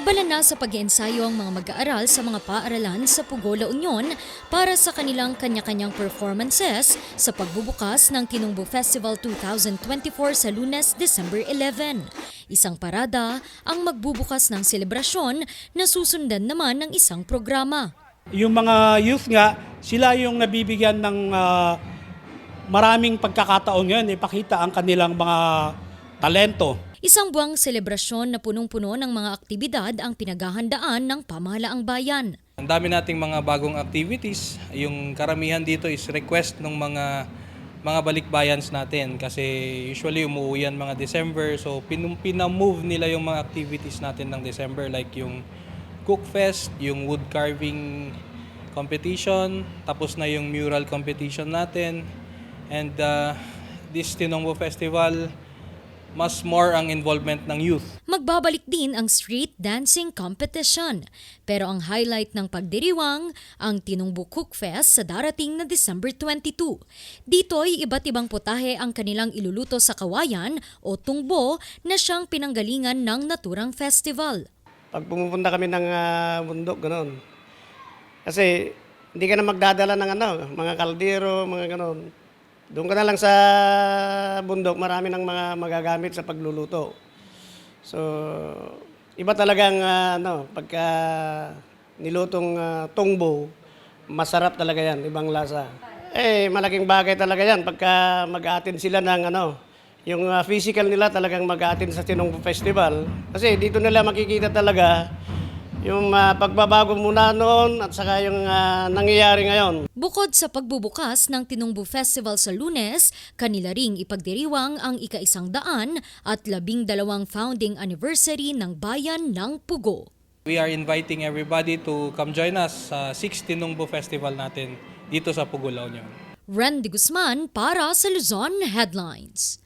Abala na sa pag-iensayo ang mga mag-aaral sa mga paaralan sa Pugo La Union para sa kanilang kanya-kanyang performances sa pagbubukas ng Tinumbo Festival 2024 sa lunes, December 11. Isang parada ang magbubukas ng selebrasyon na susundan naman ng isang programa. Yung mga youth nga, sila yung nabibigyan ng ah, maraming pagkakataon ngayon ipakita ang kanilang mga talento. Isang buwang selebrasyon na punong-puno ng mga aktibidad ang pinaghahandaan ng pamahalaang bayan. Ang dami nating mga bagong activities. Yung karamihan dito is request ng mga mga balikbayans natin kasi usually umuwi yan mga December so pinum pinamove nila yung mga activities natin ng December like yung cook fest, yung wood carving competition, tapos na yung mural competition natin and uh, this Tinongbo Festival mas more ang involvement ng youth. Magbabalik din ang street dancing competition. Pero ang highlight ng pagdiriwang, ang Tinungbo Cook Fest sa darating na December 22. Dito ay iba't ibang putahe ang kanilang iluluto sa kawayan o tungbo na siyang pinanggalingan ng naturang festival. Pag pumupunta kami ng ah, bundok, gano'n. Kasi hindi ka na magdadala ng ano, mga kaldero, mga gano'n. Doon ka na lang sa bundok, marami ng mga magagamit sa pagluluto. So, iba talagang ah, ano, pagka nilutong ah, tungbo, masarap talaga yan, ibang lasa. Eh, malaking bagay talaga yan pagka mag-attend sila ng ano, yung ah, physical nila talagang mag-attend sa Tinong Festival. Kasi dito nila makikita talaga yung ah, pagbabago muna noon at saka yung ah, nangyayari ngayon. Bukod sa pagbubukas ng Tinungbo Festival sa lunes, kanila ring ipagdiriwang ang ika-isang daan at labing dalawang founding anniversary ng bayan ng Pugo. We are inviting everybody to come join us sa 6 Tinongbo Festival natin dito sa Pugo, La Union. Ren de Guzman para sa Luzon Headlines.